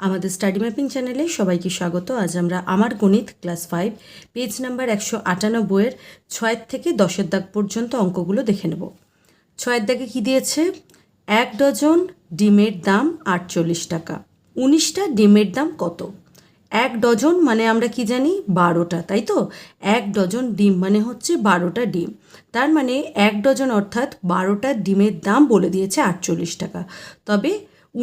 আমাদের study mapping চ্যানেলে সবাইকে স্বাগত। আজ আমরা আমার গণিত ক্লাস ফাইভ, পেজ নাম্বার একশো আটানব্বইয়ের ছয়ের থেকে দশের দাগ পর্যন্ত অঙ্কগুলো দেখে নেব। ছয়ের দাগে কী দিয়েছে? এক ডজন ডিমের দাম আটচল্লিশ টাকা। উনিশটা ডিমের দাম কত? এক ডজন মানে আমরা কি জানি? বারোটা, তাই তো? এক ডজন ডিম মানে হচ্ছে বারোটা ডিম। তার মানে এক ডজন অর্থাৎ বারোটা ডিমের দাম বলে দিয়েছে আটচল্লিশ টাকা। তবে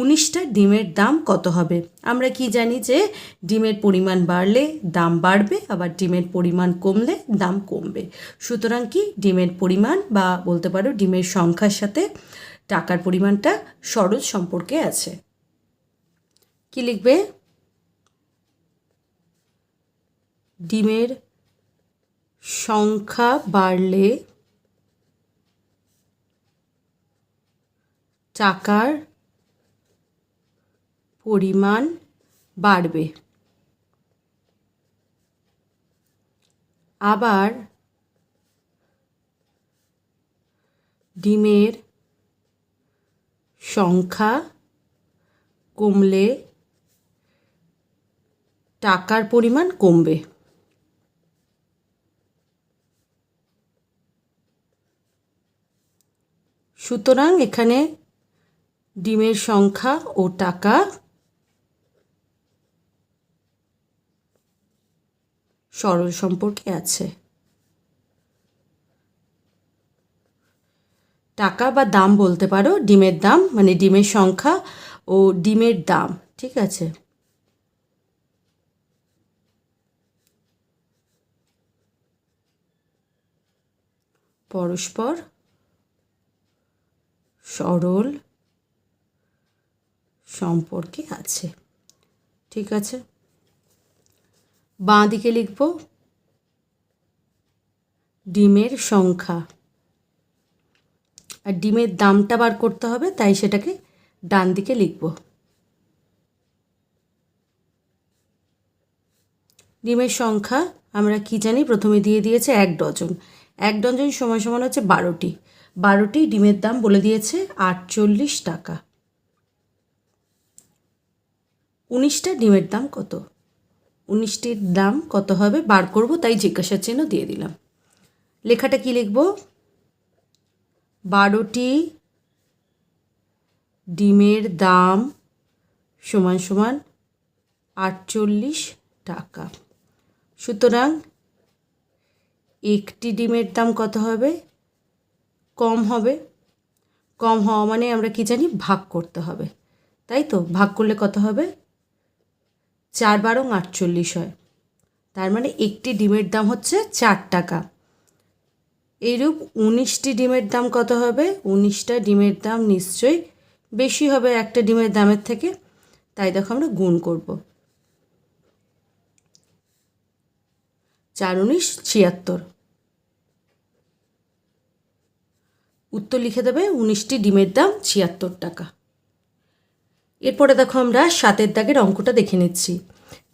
উনিশটা ডিমের দাম কত হবে? আমরা কি জানি যে ডিমের পরিমাণ বাড়লে দাম বাড়বে, আবার ডিমের পরিমাণ কমলে দাম কমবে। সুতরাং কি ডিমের পরিমাণ বা বলতে পারো ডিমের সংখ্যার সাথে টাকার পরিমাণটা সরল সম্পর্কে আছে। কি লিখবে? ডিমের সংখ্যা বাড়লে টাকার পরিমাণ বাড়বে। আবার ডিমের সংখ্যা কমলে টাকার পরিমাণ কমবে। সুতরাং এখানে ডিমের সংখ্যা ও টাকা সরল সম্পর্কে আছে। টাকা বা দাম বলতে পারো, ডিমের দাম মানে ডিমের সংখ্যা ও ডিমের দাম, ঠিক আছে? পরস্পর সরল সম্পর্কে আছে, ঠিক আছে? বাঁ দিকে লিখব ডিমের সংখ্যা। আর ডিমের দামটা বার করতে হবে, তাই সেটাকে ডান দিকে লিখব। ডিমের সংখ্যা আমরা কি জানি? প্রথমে দিয়ে দিয়েছে এক ডজন। এক ডজন সমান সমান হচ্ছে বারোটি। বারোটি ডিমের দাম বলে দিয়েছে আটচল্লিশ টাকা। উনিশটা ডিমের দাম কত? উনিশটির দাম কত হবে? বার করব, তাই জিজ্ঞাসার চিহ্ন দিয়ে দিলাম। লেখাটা কি লিখব? বারোটি ডিমের দাম সমান সমান আটচল্লিশ টাকা। সুতরাং একটি ডিমের দাম কত হবে? কম হবে। কম হওয়া মানে আমরা কি জানি? ভাগ করতে হবে। তাই তো? ভাগ করলে কত হবে? চার বারং আটচল্লিশ হয়। তার মানে একটি ডিমের দাম হচ্ছে চার টাকা। এইরূপ উনিশটি ডিমের দাম কত হবে? উনিশটা ডিমের দাম নিশ্চয়ই বেশি হবে একটা ডিমের দামের থেকে। তাই দেখো আমরা গুণ করব। চার উনিশ ছিয়াত্তর। উত্তর লিখে দেবে উনিশটি ডিমের দাম ছিয়াত্তর টাকা। এরপরে দেখো আমরা সাতের দাগের অঙ্কটা দেখে নিচ্ছি।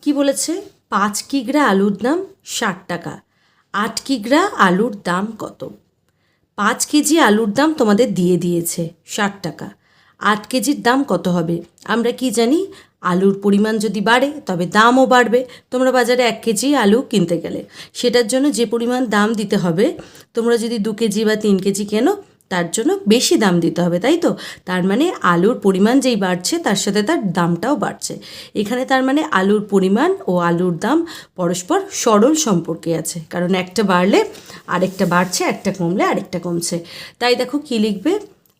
কি বলেছে? পাঁচ কিগ্রা আলুর দাম ষাট টাকা, আট কিগ্রা আলুর দাম কত? পাঁচ কেজি আলুর দাম তোমাদের দিয়ে দিয়েছে ষাট টাকা, আট কেজির দাম কত হবে? আমরা কি জানি? আলুর পরিমাণ যদি বাড়ে, তবে দামও বাড়বে। তোমরা বাজারে এক কেজি আলু কিনতে গেলে, সেটার জন্য যে পরিমাণ দাম দিতে হবে, তোমরা যদি দু কেজি বা তিন কেজি কেনো তার জন্য বেশি দাম দিতে হবে, তাই তো? তার মানে আলুর পরিমাণ যেই বাড়ছে, তার সাথে তার দামটাও বাড়ছে। এখানে তার মানে আলুর পরিমাণ ও আলুর দাম পরস্পর সরল সম্পর্কে আছে, কারণ একটা বাড়লে আরেকটা বাড়ছে, একটা কমলে আরেকটা কমছে। তাই দেখো কী লিখবে?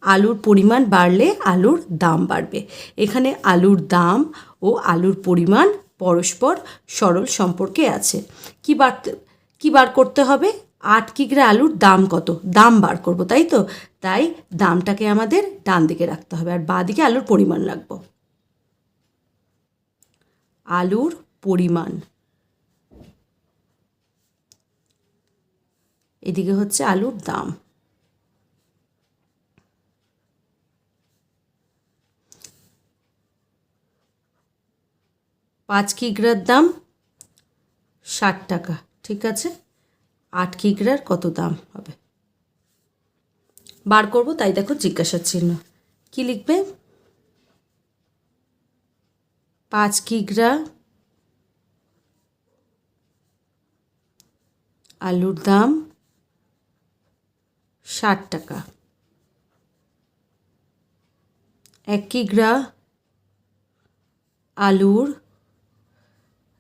আলুর পরিমাণ বাড়লে আলুর দাম বাড়বে। এখানে আলুর দাম ও আলুর পরিমাণ পরস্পর সরল সম্পর্কে আছে। কি বাড়তে, কী বার করতে হবে? আট কিগ্রা আলুর দাম কত? দাম বার করব, তাই তো? তাই দামটাকে আমাদের ডান দিকে রাখতে হবে আর বাঁ দিকে আলুর পরিমাণ রাখব। আলুর পরিমাণ। এদিকে হচ্ছে আলুর দাম। পাঁচ কিগ্রার দাম ষাট টাকা, ঠিক আছে? আট কিগ্রার কত দাম হবে? বার করব, তাই দেখো জিজ্ঞাসার চিহ্ন। কি লিখবে? পাঁচ কিগ্রা আলুর দাম ষাট টাকা। এক কিগ্রা আলুর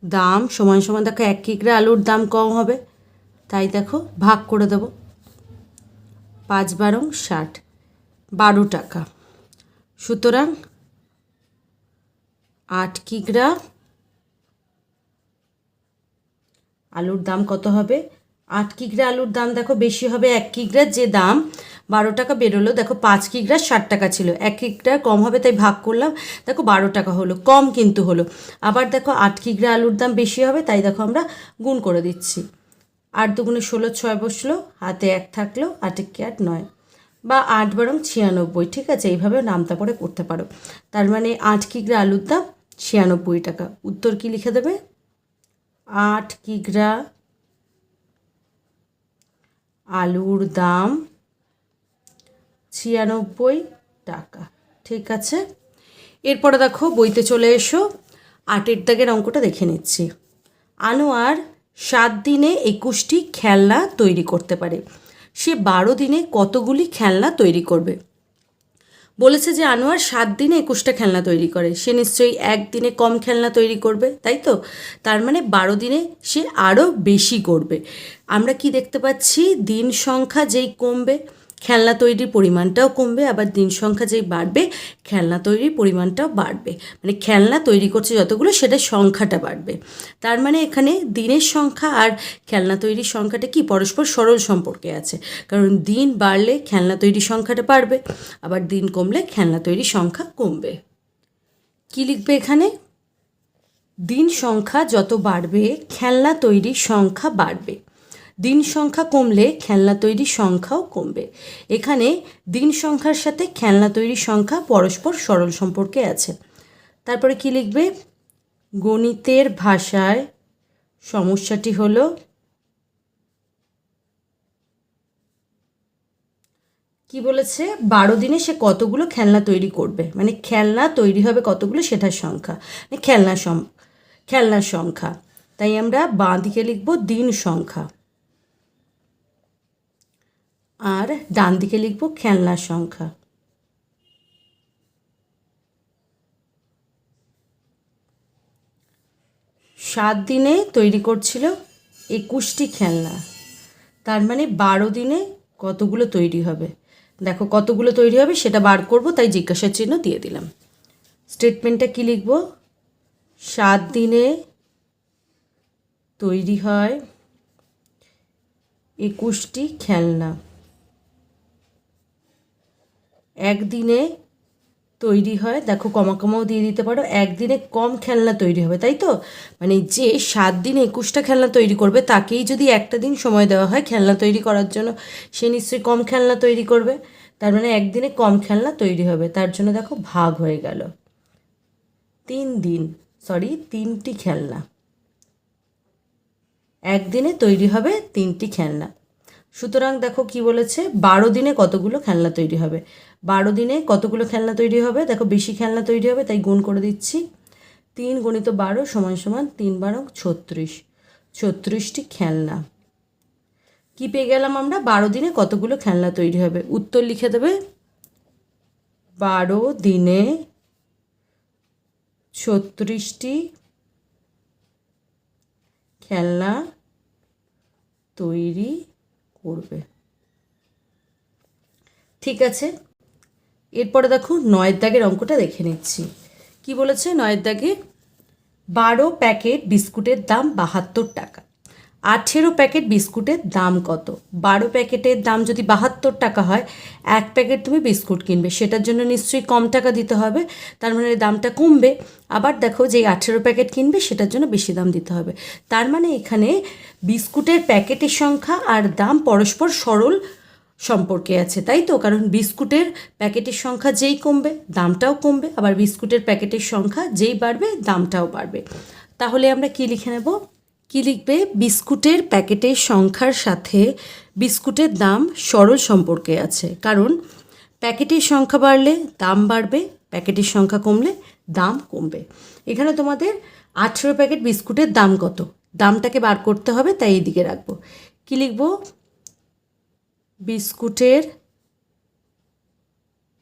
দাম সমান সমান দেখো, এক কিগ্রা আলুর দাম কম হবে। তাই দেখো, ভাগ করে দেবো। পাঁচ বারং ষাট। বারো টাকা। সুতরাং আট কিগ্রা। আলুর দাম কত হবে? আট কিগ্রা আলুর দাম দেখো বেশি হবে এক কিগ্রার যে দাম বারো টাকা বেরোলো, দেখো পাঁচ কিগ্রা ষাট টাকা ছিল। এক কিগ্রা কম হবে তাই ভাগ করলাম। দেখো বারো টাকা হলো, কম কিন্তু হলো। আবার দেখো আট কিগ্রা আলুর দাম বেশি হবে, তাই দেখো আমরা গুণ করে দিচ্ছি। আট দুগুণে ষোলো ছয় বসল, হাতে এক থাকল, আটে কি আট নয়। বা আট বরং ছিয়ানব্বই, ঠিক আছে? এইভাবে নামতা পরে করতে পারো। তার মানে আট কিগ্রা আলুর দাম? ছিয়ানব্বই টাকা। উত্তর কি লিখে দেবে? আট কিগ্রা আলুর দাম? ছিয়ানব্বই টাকা। ঠিক আছে? এরপরে দেখো, বইতে চলে এসো। আটের দাগের অঙ্কটা দেখে নিচ্ছি। আনোয়ার সাত দিনে একুশটি খেলনা তৈরি করতে পারে। সে বারো দিনে কতগুলি খেলনা তৈরি করবে? বলেছে যে আনোয়ার সাত দিনে একুশটা খেলনা তৈরি করে। সে নিশ্চয়ই একদিনে কম খেলনা তৈরি করবে, তাই তো? তার মানে বারো দিনে সে আরও বেশি করবে। আমরা কি দেখতে পাচ্ছি? দিন সংখ্যা যেই কমবে খেলনা তৈরির পরিমাণটাও কমবে, আবার দিন সংখ্যা যেই বাড়বে, খেলনা তৈরির পরিমাণটাও বাড়বে। মানে খেলনা তৈরি করছে যতগুলো, সেটা সংখ্যাটা বাড়বে। তার মানে এখানে দিনের সংখ্যা আর খেলনা তৈরির সংখ্যাটা কি? পরস্পর সরল সম্পর্কে আছে। কারণ দিন বাড়লে খেলনা তৈরির সংখ্যাটা বাড়বে, আবার দিন কমলে খেলনা তৈরির সংখ্যা কমবে। কি লিখবে এখানে? দিন সংখ্যা যত বাড়বে, খেলনা তৈরির সংখ্যা বাড়বে। দিন সংখ্যা কমলে খেলনা তৈরির সংখ্যাও কমবে। এখানে দিন সংখ্যার সাথে খেলনা তৈরির সংখ্যা পরস্পর সরল সম্পর্কে আছে। তারপরে কি লিখবে? গণিতের ভাষায় সমস্যাটি হলো কি বলেছে? বারো দিনে সে কতগুলো খেলনা তৈরি করবে? মানে খেলনা তৈরি হবে কতগুলো সেটার সংখ্যা। মানে খেলনা সম, খেলনার সংখ্যা। তাই আমরা বাঁ দিকে লিখব দিন সংখ্যা। আর ডান দিকে লিখব খেলনার সংখ্যা। সাত দিনে তৈরি করছিল একুশটি খেলনা। তার মানে বারো দিনে কতগুলো তৈরি হবে? দেখো কতগুলো তৈরি হবে, সেটা বার করব, তাই জিজ্ঞাসা চিহ্ন দিয়ে দিলাম। স্টেটমেন্টটা কি লিখব? সাত দিনে তৈরি হয় একুশটি খেলনা। একদিনে তৈরি হয়, দেখো কমা কমাও দিয়ে দিতে পারো, একদিনে কম খেলনা তৈরি হবে, তাই তো? মানে যে সাত দিন একুশটা খেলনা তৈরি করবে, তাকেই যদি একটা দিন সময় দেওয়া হয় খেলনা তৈরি করার জন্য, সে নিশ্চয়ই কম খেলনা তৈরি করবে, তার মানে একদিনে কম খেলনা তৈরি হবে, তার জন্য দেখো ভাগ হয়ে গেল। তিন দিন সরি তিনটি খেলনা। একদিনে তৈরি হবে তিনটি খেলনা। সুতরাং দেখো কি বলেছে? বারো দিনে কতগুলো খেলনা তৈরি হবে? বারো দিনে কতগুলো খেলনা তৈরি হবে? দেখো বেশি খেলনা তৈরি হবে, তাই গুণ করে দিচ্ছি। তিন গণিত বারো সমান সমান তিন বারো ছত্রিশ। ছত্রিশটি খেলনা। কি পেয়ে গেলাম আমরা? বারো দিনে কতগুলো খেলনা তৈরি হবে? উত্তর লিখে দেবে। বারো দিনে ছত্রিশটি খেলনা তৈরি করবে। ঠিক আছে। এরপরে দেখো নয়ের দাগের অঙ্কটা দেখে নিচ্ছি। কি বলেছে? নয়ের দাগে বারো প্যাকেট বিস্কুটের দাম বাহাত্তর টাকা। আঠেরো প্যাকেট বিস্কুটের দাম কত? বারো প্যাকেটের দাম যদি বাহাত্তর টাকা হয়, এক প্যাকেট তুমি বিস্কুট কিনবে। সেটার জন্য নিশ্চয়ই কম টাকা দিতে হবে, তার মানে দামটা কমবে। আবার দেখো যে আঠেরো প্যাকেট কিনবে, সেটার জন্য বেশি দাম দিতে হবে। তার মানে এখানে বিস্কুটের প্যাকেটের সংখ্যা আর দাম পরস্পর সরল সম্পর্কে আছে, তাই তো? কারণ বিস্কুটের প্যাকেটের সংখ্যা যেই কমবে, দামটাও কমবে। আবার বিস্কুটের প্যাকেটের সংখ্যা যেই বাড়বে, দামটাও বাড়বে। তাহলে আমরা কি লিখে নেব? কি লিখবে? বিস্কুটের প্যাকেটের সংখ্যার সাথে বিস্কুটের দাম সরল সম্পর্কে আছে। কারণ প্যাকেটের সংখ্যা বাড়লে দাম বাড়বে, প্যাকেটের সংখ্যা কমলে দাম কমবে। এখানে তোমাদের আঠেরো প্যাকেট বিস্কুটের দাম কত? দামটাকে বার করতে হবে, তাই এই দিকে রাখব। কী লিখব? বিস্কুটের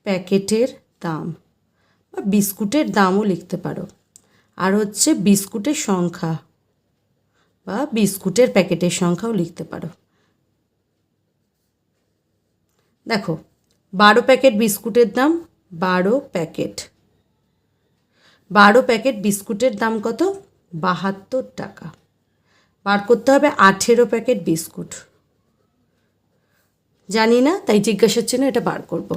প্যাকেটের দাম। বা বিস্কুটের দামও লিখতে পারো। আর হচ্ছে বিস্কুটের সংখ্যা। বা বিস্কুটের প্যাকেটের সংখ্যাও লিখতে পারো। দেখো, বারো প্যাকেট বিস্কুটের দাম, বারো প্যাকেট। বারো প্যাকেট বিস্কুটের দাম কত? বাহাত্তর টাকা। বার করতে হবে আঠেরো প্যাকেট বিস্কুট। জানি না, তাই জিজ্ঞাসার জন্য এটা বার করব।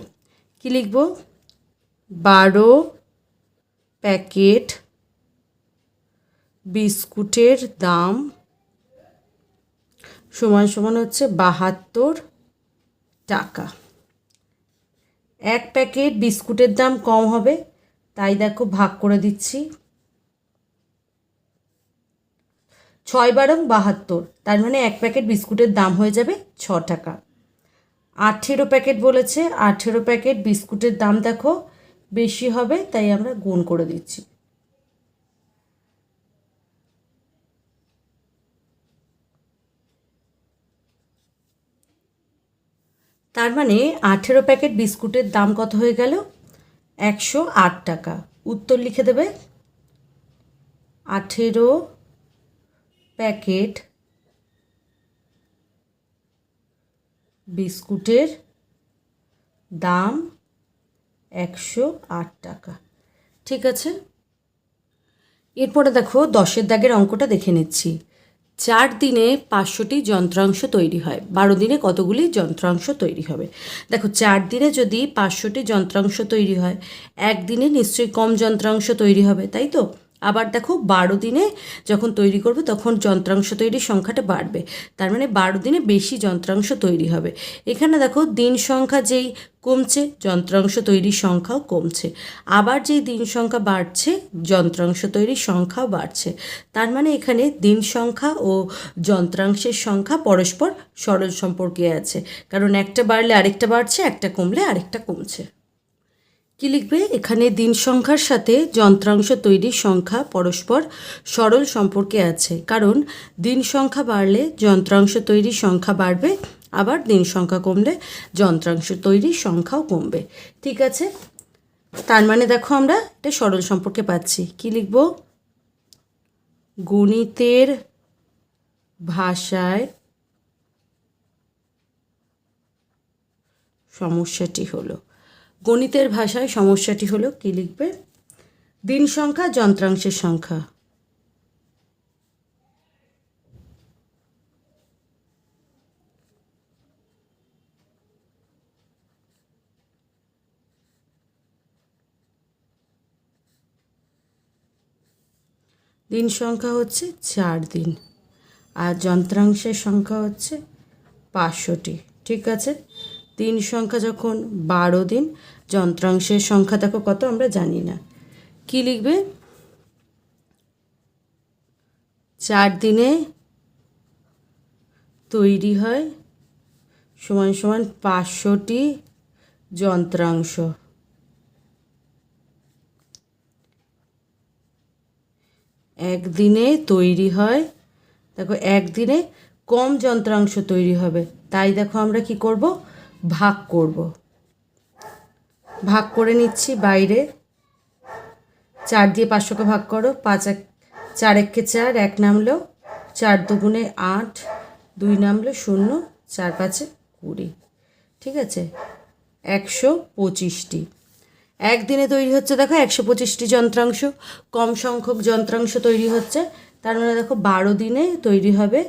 কি লিখব? বারো প্যাকেট বিস্কুটের দাম সমান সমান হচ্ছে বাহাত্তর টাকা। এক প্যাকেট বিস্কুটের দাম কম হবে, তাই দেখো ভাগ করে দিচ্ছি। ছয় বারং বাহাত্তর, তার মানে এক প্যাকেট বিস্কুটের দাম হয়ে যাবে ছ টাকা। আঠেরো প্যাকেট বলেছে, আঠেরো প্যাকেট বিস্কুটের দাম দেখো বেশি হবে, তাই আমরা গুণ করে দিচ্ছি। তার মানে আঠেরো প্যাকেট বিস্কুটের দাম কত হয়ে গেল? একশো আট টাকা। উত্তর লিখে দেবে। আঠেরো প্যাকেট বিস্কুটের দাম একশো আট টাকা। ঠিক আছে? এরপরে দেখো দশের দাগের অঙ্কটা দেখে নিচ্ছি। চার দিনে পাঁচশোটি যন্ত্রাংশ তৈরি হয়। বারো দিনে কতগুলি যন্ত্রাংশ তৈরি হবে? দেখো, চার দিনে যদি পাঁচশোটি যন্ত্রাংশ তৈরি হয়, একদিনে নিশ্চয়ই কম যন্ত্রাংশ তৈরি হবে, তাই তো? আবার দেখো, বারো দিনে যখন তৈরি করবে, তখন যন্ত্রাংশ তৈরির সংখ্যাটা বাড়বে। তার মানে বারো দিনে বেশি যন্ত্রাংশ তৈরি হবে। এখানে দেখো, দিন সংখ্যা যেই কমছে, যন্ত্রাংশ তৈরির সংখ্যাও কমছে। আবার যেই দিন সংখ্যা বাড়ছে, যন্ত্রাংশ তৈরির সংখ্যাও বাড়ছে। তার মানে এখানে দিন সংখ্যা ও যন্ত্রাংশের সংখ্যা পরস্পর সরল সম্পর্কে আছে। কারণ একটা বাড়লে আরেকটা বাড়ছে, একটা কমলে আরেকটা কমছে। কি লিখবে? এখানে দিন সংখ্যার সাথে যন্ত্রাংশ তৈরির সংখ্যা পরস্পর সরল সম্পর্কে আছে। কারণ দিন সংখ্যা বাড়লে যন্ত্রাংশ তৈরির সংখ্যা বাড়বে আবার দিন সংখ্যা কমলে যন্ত্রাংশ তৈরির সংখ্যাও কমবে। ঠিক আছে? তার মানে দেখো আমরা এটা সরল সম্পর্কে পাচ্ছি। কি লিখব? গণিতের ভাষায় সমস্যাটি হলো। গণিতের ভাষায় সমস্যাটি হলো কি লিখবে? দিন সংখ্যা, যন্ত্রাংশের সংখ্যা। দিন সংখ্যা হচ্ছে চার দিন। আর যন্ত্রাংশের সংখ্যা হচ্ছে পাঁচশোটি ঠিক আছে? দিন সংখ্যা যখন বারো দিন, যন্ত্রাংশের সংখ্যা দেখো কত আমরা জানি না। কি লিখবে? চার দিনে তৈরি হয় সমান সমান পাঁচশোটি যন্ত্রাংশ। একদিনে তৈরি হয়। দেখো, একদিনে কম যন্ত্রাংশ তৈরি হবে। তাই দেখো আমরা কি করব? ভাগ করব। ভাগ করে নিচ্ছি বাইরে। চার দিয়ে পাঁচশোকে ভাগ করো। পাঁচ এক, চার এককে চার, এক নামলো। চার দুগুণে আট, দুই নামলো শূন্য, চার পাঁচে কুড়ি। ঠিক আছে? একশো পঁচিশটি। একদিনে তৈরি হচ্ছে, দেখো, একশো পঁচিশটি যন্ত্রাংশ। কম সংখ্যক যন্ত্রাংশ তৈরি হচ্ছে। তার মানে দেখো, বারো দিনে তৈরি হবে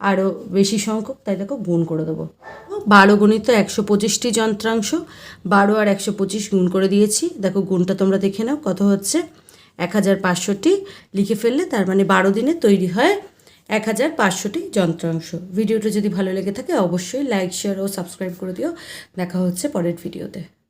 আরও বেশি সংখ্যক, তাই দেখো, গুণ করে দেবো। বারো গুণিত একশো পঁচিশটি যন্ত্রাংশ, বারো আর একশো পঁচিশ গুণ করে দিয়েছি। দেখো, গুণটা তোমরা দেখে নাও, কত হচ্ছে? এক হাজার পাঁচশোটি। লিখে ফেললে তার মানে বারো দিনে তৈরি হয় এক হাজার পাঁচশোটি যন্ত্রাংশ। ভিডিওটা যদি ভালো লেগে থাকে, অবশ্যই লাইক, শেয়ার ও সাবস্ক্রাইব করে দিও। দেখা হচ্ছে পরের ভিডিওতে।